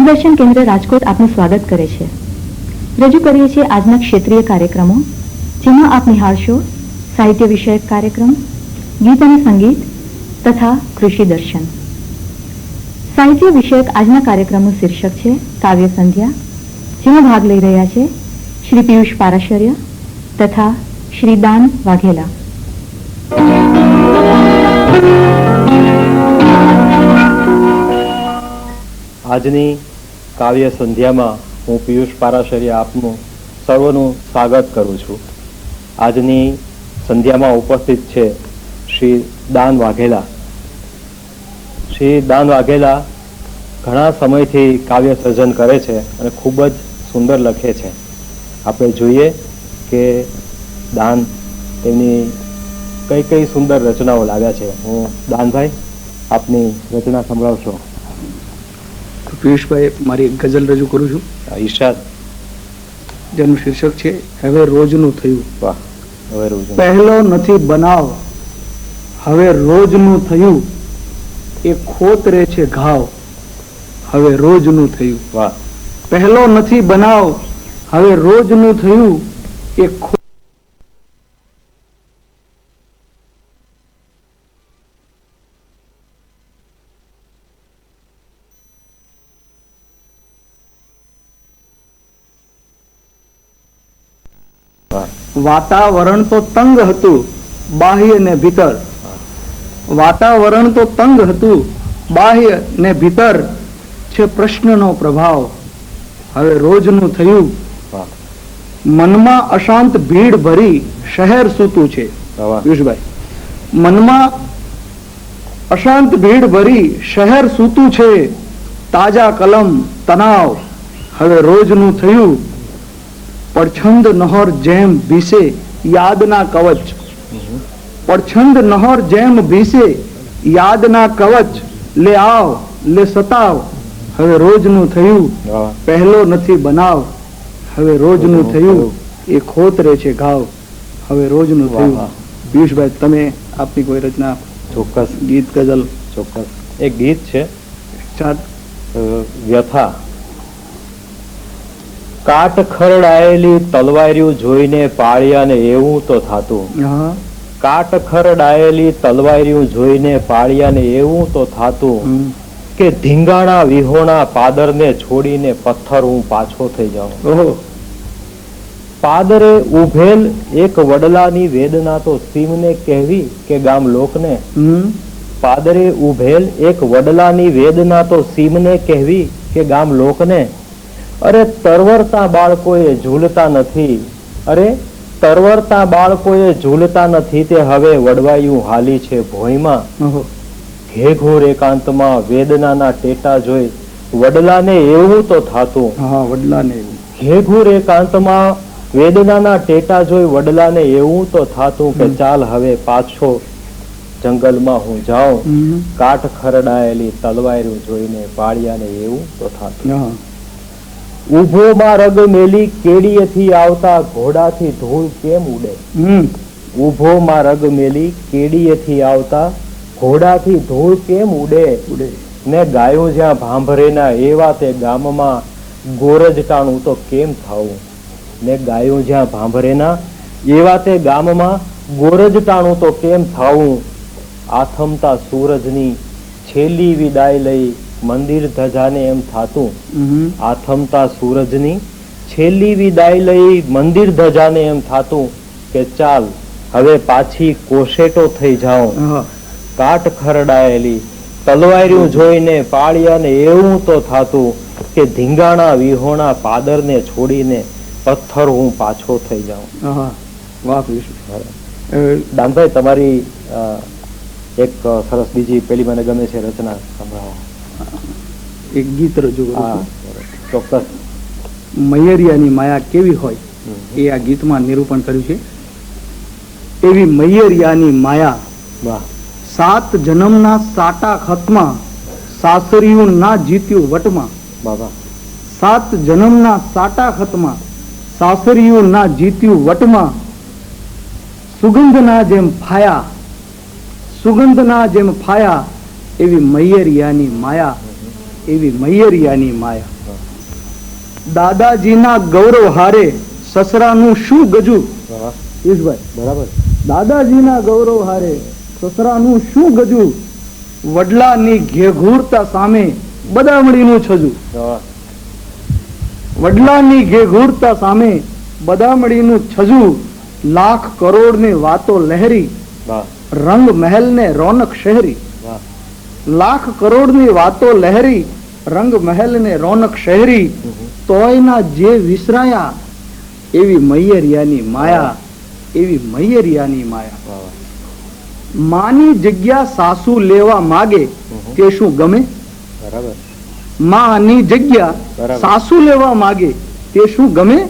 દૂરદર્શન કેન્દ્ર રાજકોટ આપનું સ્વાગત કરે છે. રજૂ કરીએ છીએ આજના ક્ષેત્રીય કાર્યક્રમો, જેમાં આપ નિહાળશો સાહિત્ય વિષયક કાર્યક્રમ, ગીત અને સંગીત તથા કૃષિ દર્શન. સાહિત્ય વિષયક આજના કાર્યક્રમનું શીર્ષક છે કાવ્ય સંધ્યા, જેમાં ભાગ લઈ રહ્યા છે શ્રી પિયુષ પારાશર્ય તથા શ્રી દાન વાઘેલા. આજની કાવ્ય સંધ્યામાં હું પિયુષ પારાશર્ય આપનું સર્વનું સ્વાગત કરું છું. આજની સંધ્યામાં ઉપસ્થિત છે શ્રી દાન વાઘેલા. શ્રી દાન વાઘેલા ઘણા સમયથી કાવ્ય સર્જન કરે છે અને ખૂબ જ સુંદર લખે છે. આપણે જોઈએ કે દાન તેમની કઈ કઈ સુંદર રચનાઓ લાવ્યા છે. હું દાનભાઈ, આપની રચના સંભળાવશો? પિયુષભાઈ મારી એક ગઝલ રજૂ કરું છું. ઈશાદ જેનું શીર્ષક છે હવે રોજનું થયું. વાહ હવે રોજ પહેલો નથી બનાવ હવે રોજનું થયું. એ ખોત રે છે ઘાવ હવે રોજનું થયું. પહેલો નથી બનાવ હવે રોજનું થયું. એ વાતાવરણ તો તંગ હતું બાહ્ય ને ભીતર. વાતાવરણ તો તંગ હતું બાહ્ય ને ભીતર છે પ્રશ્નનો પ્રભાવ. હવે રોજનું થયું. મનમાં અશાંત ભીડ ભરી શહેર સૂતું છે. પિયુષભાઈ મનમાં અશાંત ભીડ ભરી શહેર સૂતું છે. તાજા કલમ તણાવ હવે રોજનું થયું. પડછંદ નહર જેમ ભીસે યાદના કવચ. પડછંદ નહર જેમ ભીસે યાદના કવચ. લે આવ લે સતાવ. હવે રોજનું થયું પહેલો નથી બનાવ. હવે રોજનું થયું એ ખોતરે છે ઘાવ. હવે રોજનું થયું. પિયુષભાઈ તમે આપની કોઈ રચના ચોક્કસ. ગીત ગઝલ? ચોક્કસ. એક ગીત છે વ્યથા. કાટ ખરડાયેલી તલવાર્યું જોઈને પાળિયાને એવું તો થાતું. કાટ ખરડાયેલી તલવાર્યું જોઈને પાળિયાને એવું તો થાતું કે ધીંગાણા વિહોણા પાદરને છોડીને પથ્થર હું પાછો થઈ જાઉં. પાદરે ઉભેલ એક વડલાની વેદના તો સીમને કહેવી કે ગામ લોકને. પાદરે ઉભેલ એક વડલાની વેદના તો સીમને કહેવી કે ગામ લોકને. અરે તરવરતા બાળકોએ ઝૂલતા નથી. અરે તરવરતા બાળકોએ ઝૂલતા નથી તે હવે વડવાયું હાલી છે ભોયમાં. ઘેઘોર એકાંતમાં વેદનાના ટેટા જોઈ વડલાને એવું તો થાતું. હા વડલાને એવું. એકાંતમાં વેદનાના ટેટા જોઈ વડલાને એવું તો થાતું કે ચાલ હવે પાછો જંગલમાં હું જાઉં. કાઠ ખરડાયેલી તલવારું જોઈને પાળિયાને એવું તો થાતું. હા ઊભો માં રગ મેલી કેડીએથી આવતા ઘોડાથી ધૂળ કેમ ઉડે? ઉભોમાં રગ મેલી કેડીએથી આવતા ઘોડાથી ધૂળ કેમ ઉડે? ઉડે. ને ગાયો જ્યાં ભાંભરેના એવા તે ગામમાં ગોરજટાણું તો કેમ થાવું ને ગાયો જ્યાં ભાંભરેના એવા તે ગામમાં ગોરજટાણું તો કેમ થાવું આથમતા સૂરજની છેલ્લી વિદાય લઈ મંદિર ધજાને એમ થાતું. આથમતા સૂરજની છેલ્લી વિદાય લઈ મંદિર ધજાને એમ થાતું કે ચાલ હવે પાછી કોશેટો થઈ જાઓ કાટ ખરડાયેલી તલવાર્યું જોઈને પાળિયાને એવું તો થાતું કે ધીંગાણા વિહોણા પાદરને છોડીને પથ્થર હું પાછો થઈ જાઉં. વાહ દાનભાઈ તમારી એક સરસ બીજી પેલી મને ગમે છે રચના સંભળાવો. એક ગીત રજૂ કરું ચોક્કસ. મૈયરિયાની માયા કેવી હોય એ આ ગીતમાં નિરૂપણ કર્યું છે. એવી મૈયરિયાની માયા સાત જન્મના સાટા ખતમાં સાસરિયું ના જીત્યું વટમાં. બાબા. સાત જન્મના સાટા ખતમાં સાસરિયું ના જીત્યું વટમાં. સુગંધના જેમ ફાયા સુગંધના જેમ ફાયા એવી મૈયરિયાની માયા એવી મૈયરિયાની માયા. દાદાજીના ગૌરવ હારે સસરાનું શું ગજુ? ઈશભાઈ બરાબર. દાદાજીના ગૌરવ હારે સસરાનું શું ગજુ? વડલાની ઘેઘૂરતા સામે બદામડીનું છજુ. વડલાની ઘેઘૂરતા સામે બદામડીનું છજુ. લાખ કરોડની વાતો લહેરી. રંગ મહેલ ને રોનક શહેરી. લાખ કરોડની વાતો લહેરી રંગ મહેલ ને રોનક શહેરી તોયના જે વિસરાયા એવી મૈયરિયાની માયા એવી મૈયરિયાની માયા. માની જગ્યા સાસુ લેવા માગે તે શું ગમે? બરાબર. માની જગ્યા. સાસુ લેવા માગે તે શું ગમે?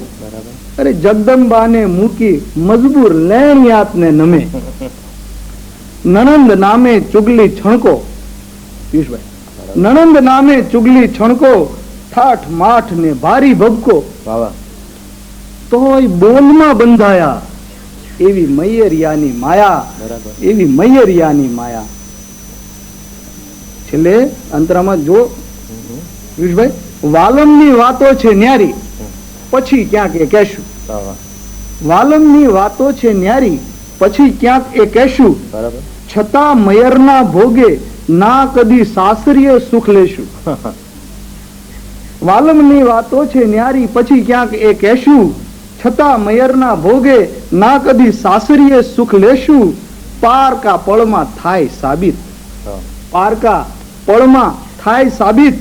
અરે જગદંબાને મૂકી મજબૂર લેણિયાતને નમે. નણંદ નામે ચુગલી છણકો પિયુષભાઈ. નણંદ નામે ચુગલી છણકો ઠાઠ માઠ ને ભારી ભબકો. તોય બોલમાં બંધાયા. એવી મૈયરિયાની માયા. એવી મૈયરિયાની માયા. છેલ્લે અંતરામાં જો. પિયુષભાઈ વાલમની વાતો છે ન્યારી. પછી ક્યાંક એ કહેશું. વાલમની વાતો છે ન્યારી. પછી ક્યાંક એ કહેશું. છતાં મયરના ભોગે ના કદી સાસરીય સુખ લેશું. વાલમની વાતો છે ન્યારી પછી ક્યાંક એ કહેશું છતાં મયરના ભોગે ના કદી સાસરીય સુખ લેશું. પારકા પળમાં થાય સાબિત. પારકા પળમાં થાય સાબિત.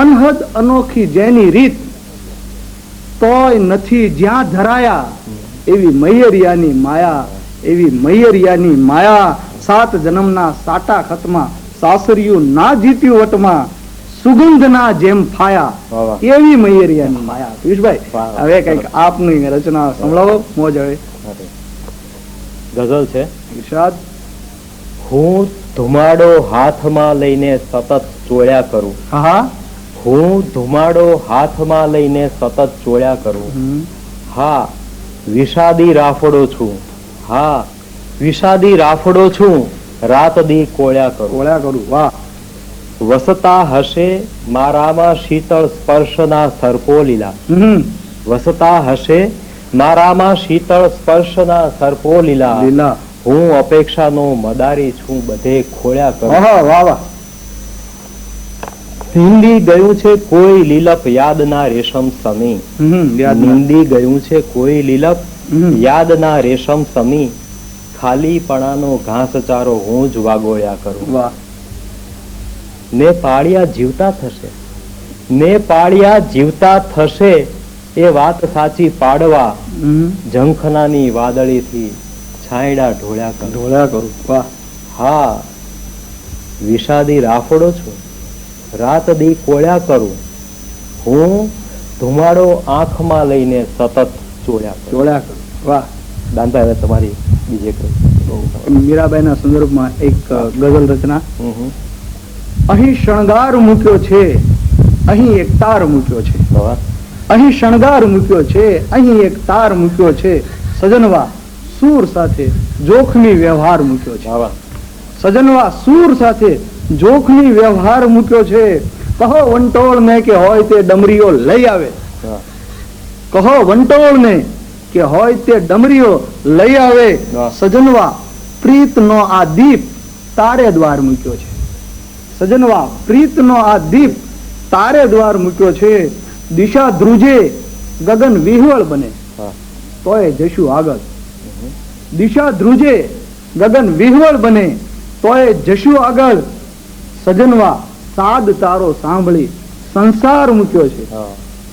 અનહદ અનોખી જેની રીત. તોય નથી જ્યાં ધરાયા એવી મયરિયાની માયા એવી મયરિયાની માયા સાત જન્મના સાટા ખતમાં સાસરિયું ના જીત્યું વટમાં સુગંધના જેમ ફાયા. એવી મૈયરિયાની માયા પિયુષભાઈ. હવે કંઈક આપની રચના સંભળાવો. મોજ હવે ગઝલ છે? ઈશાદ હું ધુમાડો હાથમાં લઈને સતત ચોળ્યા કરું. હા હું. ધુમાડો હાથમાં લઈને સતત ચોળ્યા કરું. હા વિષાદી રાફડો છું. હા વિષાદી રાફડો છું. રાત દી કોળ્યા કરું. કોળ્યા કરું વાહ. વસતા હશે મારામાં શીતળ સ્પર્શના સર્પો લીલા. વસતા હશે મારામાં શીતળ સ્પર્શના સર્પો લીલા. લીલા. હું અપેક્ષાનો મદારી છું બધે ખોળ્યા કરું. વાહ વાહ. નિંદી ગયું છે કોઈ લીલપ યાદના રેશમ સમી. નિંદી ગયું છે કોઈ લીલપ. યાદના રેશમ સમી. ખાલીપણાનો ઘાસચારો હું જ વાગોળ્યા કરું. વાહ. ને પાળિયા જીવતા થશે. ને પાળિયા જીવતા થશે એ વાત સાચી પાડવા ઝંખનાની વાદળીથી છાંયડા ઢોળ્યા કરું. ઢોળ્યા કરું. વાહ. હા વિષાદી રાફડો છું. રાત દી કોળ્યા કરું. હું ધુમાડો આંખમાં લઈને સતત ચોળ્યા ચોળ્યા કરું. વાહ. દાંતા હવે તમારી બીજે કઈ? મીરાબાઈના સંદર્ભમાં એક ગઝલ રચના. અહીં શણગાર મૂક્યો છે. અહીં એક તાર મૂક્યો છે. અહીં શણગાર મૂક્યો છે. અહીં એક તાર મૂક્યો છે. સજનવા સૂર સાથે જોખમી વ્યવહાર મૂક્યો છે. સજનવા સૂર સાથે જોખમી વ્યવહાર મૂક્યો છે. કહો વંટોળ ને કે હોય તે ડમરીઓ લઈ આવે. કહો વંટોળ ને કે હોય તે ડમરીઓ લઈ આવે સજનવા પ્રીત નો આ દીપ તારે દ્વાર મૂક્યો છે. સજનવા પ્રીત નો આ દીપ તારે દ્વાર મૂક્યો છે. દિશા ધ્રુજે ગગન વિહવળ બને. તોય જશું આગળ. દિશા ધ્રુજે ગગન વિહવળ બને તોય જશું આગળ. સજનવા સાદ તારો સાંભળી. સંસાર મૂક્યો છે.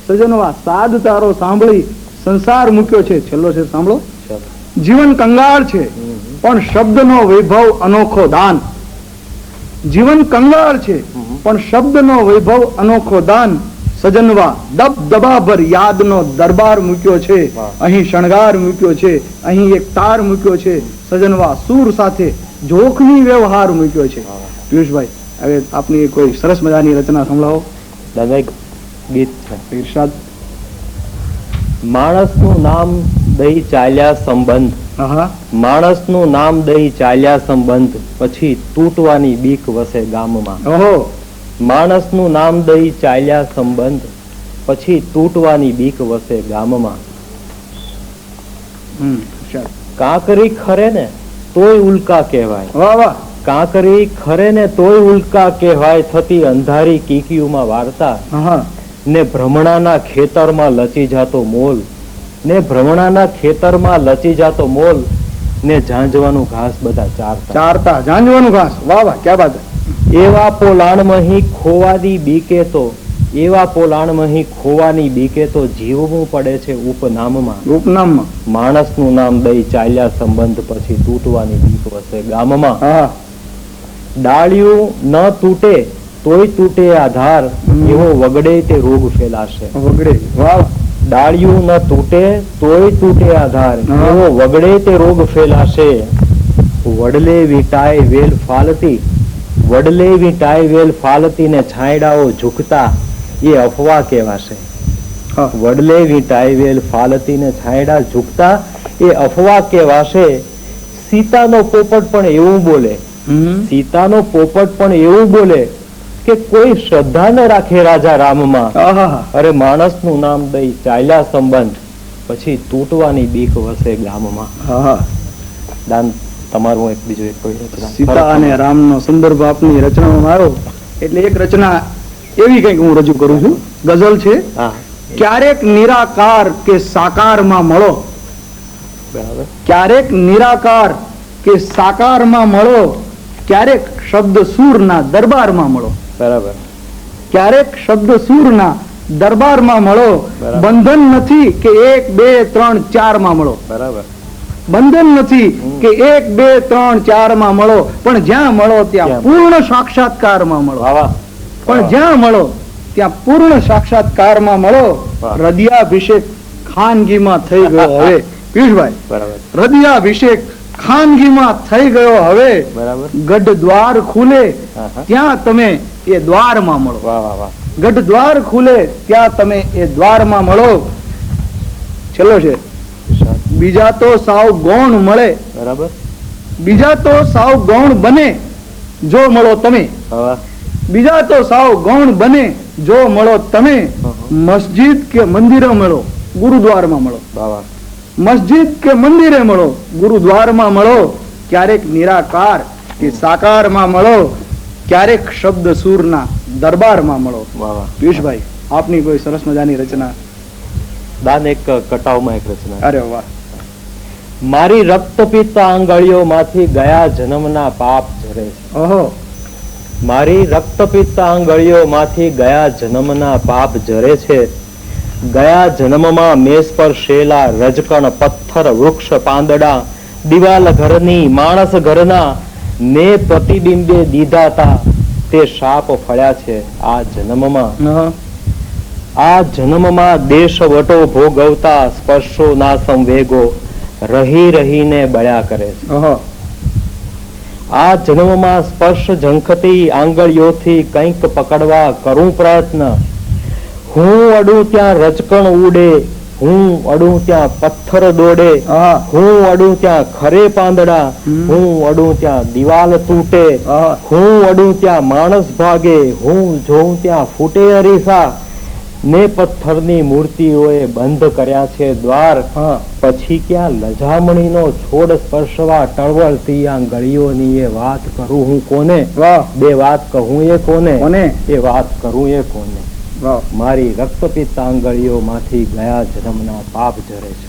સજનવા સાદ તારો સાંભળી. સંસાર મૂક્યો છે. છેલ્લો છે સાંભળો. જીવન કંગાળ છે. પણ શબ્દનો વૈભવ અનોખો દાન. જીવન કંગાળ છે. પણ શબ્દનો વૈભવ અનોખો દાન. સજનવા દબ દબાભર યાદનો દરબાર મૂક્યો છે. અહીં શણગાર મૂક્યો છે અહીં એક તાર મૂક્યો છે. સજનવા સૂર સાથે જોખમી વ્યવહાર મૂક્યો છે. પિયુષભાઈ હવે આપની કોઈ સરસ મજાની રચના સંભળાવો. દાદા ગીત છે. ઈર્ષાદ. માણસનું નામ દઈ ચાલ્યા સંબંધ. માણસનું નામ દઈ ચાલ્યા સંબંધ પછી તૂટવાની બીક વસે ગામમાં. ઓહો. માણસનું નામ દઈ ચાલ્યા સંબંધ પછી તૂટવાની બીક વસે ગામમાં. કાંકરી ખરે ને તોય ઉલ્કા કહેવાય. વાહ વાહ. કાંકરી ખરે ને તોય ઉલ્કા કહેવાય થતી અંધારી કીકીયુમાં વાર્તા. ને ભ્રમણાના ખેતરમાં લચી જાતો મોલ ને ભ્રમણાના ખેતરમાં લચી જાતો મોલ ને ઝાંઝવાનું ઘાસ બધા ચારતા. ચારતા. ઝાંઝવાનું ઘાસ. વાહ વાહ ક્યાં બાત એવા પોલાણમહી ખોવાની બીકે તો એવા પોલાણમહી ખોવાની બીકે તો જીવવું પડે છે ઉપનામમાં. ઉપનામમાં. માણસનું નામ દઈ ચાલ્યા સંબંધ પછી તૂટવાની બીક વસે ગામમાં. હા. ડાળિયું ન તૂટે તોય તૂટે આધાર. એવો વગડે તે રોગ ફેલાશે. વગડે. વાહ. ડાળિયું ન તૂટે તોય તૂટે આધાર એવો વગડે તે રોગ ફેલાશે. વડલે વીટાય વેલ ફાલતી વડલે વીટાય વેલ ફાલતી ને છાંયડાઓ ઝૂકતા એ અફવા કહેવાશે. વડલે વીટાય વેલ ફાલતી ને છાંયડા ઝૂકતા એ અફવા કહેવાશે. સીતાનો પોપટ પણ એવું બોલે. સીતાનો પોપટ પણ એવું બોલે કે કોઈ શ્રદ્ધા ન રાખે રાજા રામમાં. અરે માણસનું નામ દઈ ચાલ્યા સંબંધ પછી તૂટવાની બીક વસે ગામમાં. દાન તમારું એક બીજું એક કોઈ રચના. સીતા અને રામનો સંદર્ભ આપની રચનામાં મારો. એટલે એક રચના એવી કંઈક હું રજૂ કરું છું. ગઝલ છે ક્યારેક નિરાકાર કે સાકારમાં મળો. ક્યારેક નિરાકાર કે સાકારમાં મળો. ક્યારેક શબ્દ સૂરના દરબારમાં મળો. બરાબર. ક્યારેક શબ્દ સૂરના દરબારમાં મળો. બંધન નથી કે એક બે ત્રણ ચારમાં મળો. બરાબર. બંધન નથી કે એક બે ત્રણ ચારમાં મળો. પણ જ્યાં મળો ત્યાં પૂર્ણ સાક્ષાત્કારમાં મળો પણ જ્યાં મળો ત્યાં પૂર્ણ સાક્ષાત્કારમાં મળો. વાહ. હૃદયાભિષેક ખાનગીમાં થઈ ગયો હવે. પિયુષભાઈ હૃદયાભિષેક ખાનગીમાં થઈ ગયો હવે. બરાબર. ગઢ દ્વાર ખુલે ત્યાં તમે એ દ્વારમાં મળો. વાહ વાહ વાહ. ગઢ દ્વાર ખુલે ત્યાં તમે એ દ્વારમાં મળો. છેલ્લો છે. બીજા તો સાવ ગૌણ મળે. બરાબર. બીજા તો સાવ ગૌણ બને જો મળો તમે. બીજા તો સાવ ગૌણ બને જો મળો તમે. મસ્જિદ કે મંદિરે મળો ગુરુદ્વારમાં મળો. મસ્જિદ કે મંદિરે મળો ગુરુદ્વારમાં મળો. ક્યારેક નિરાકાર કે સાકારમાં મળો. ક્યારેક શબ્દ સૂરના દરબારમાં મળો. પિયુષભાઈ આપની કોઈ સરસ મજાની રચના? દાન એક કટાવમાં એક રચના. અરે વાહ. મારી રક્તપિત્ત આંગળીઓમાંથી ગયા જન્મના પાપ ઝરે છે. ઓહો. મારી રક્તપિત્ત આંગળીઓમાંથી ગયા જન્મના પાપ ઝરે છે. ગયા જન્મમાં મેષ પર શેલા રજકણ પથ્થર વૃક્ષ પાંદડા દિવાલ ઘરની માણસ ઘરના ને પ્રતિબિંબે દીધા તા તે શાપ ફળ્યા છે આ જન્મમાં. આ જન્મમાં દેશ વટો ભોગવતા સ્પર્શો ના સંવેગો રહી રહીને બળ્યા કરે છે. આ જન્મમાં સ્પર્શ ઝંખતી આંગળીઓથી કંઈક પકડવા કરું પ્રયત્ન. હું અડું ત્યાં રચકણ ઉડે હું અડું ત્યાં પથ્થર દોડે હું. અડું ત્યાં ખરે પાંદડા હું અડું ત્યાં દિવાલ તૂટે. હું. અડું ત્યાં માણસ ભાગે હું જોઉં ત્યાં ફૂટે અરીસા. ને પથ્થરની મૂર્તિઓએ બંધ કર્યા છે દ્વાર. પછી ક્યાં લજામણીનો છોડ સ્પર્શવા ટળવળતી આ ગળીઓની એ વાત કરું હું કોને? બે વાત કહું એ કોને? કોને? એ વાત કરું એ કોને? મારી રક્તપિત્ત આંગળીઓમાંથી ગયા જન્મના પાપ ઝરે છે.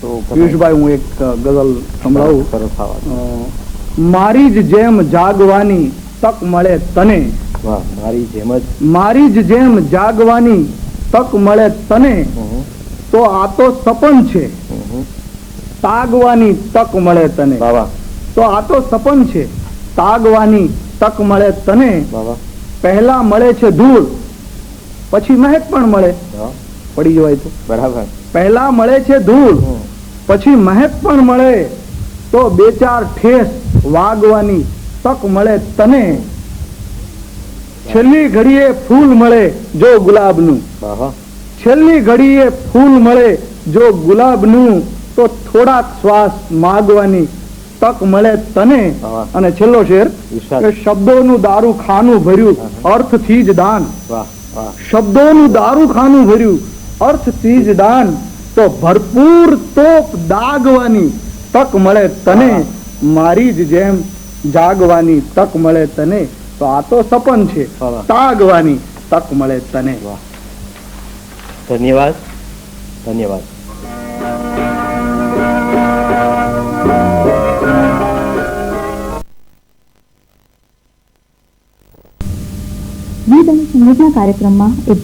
તો પિયુષભાઈ હું એક ગઝલ સંભળાવું. સરસ મારી જ જેમ જાગવાની તક મળે તને. મારી જેમ જ. મારી જ જેમ જાગવાની તક મળે તને. તો આ તો સપન છે. તાગવાની તક મળે તને. તો આ તો સપન છે. તાગવાની તક મળે તને. વાહ. પહેલા મળે છે ધૂળ પછી મહેક પણ મળે. પડી જવાય તો. બરાબર. પહેલા મળે છે ધૂળ પછી મહેક પણ મળે. તો બે ચાર ઠેસ વાગવાની તક મળે તને. છેલ્લી ઘડીએ ફૂલ મળે જો ગુલાબનું. છેલ્લી ઘડીએ ફૂલ મળે જો ગુલાબનું તો થોડાક શ્વાસ માગવાની તક મળે તને? અને છેલ્લો શેર. કે શબ્દોનું દારૂ ખાનું ભર્યું અર્થથી જ દાન. શબ્દોનું દારૂ ખાનું ભર્યું અર્થથી જ દાન. તો ભરપૂર તોપ દાગવાની તક મળે તને. મારી જ જેમ જાગવાની તક મળે તને. તો આ તો સપન છે. તાગવાની તક મળે તને. ધન્યવાદ. ધન્યવાદ. અને સંગીતના કાર્યક્રમમાં એક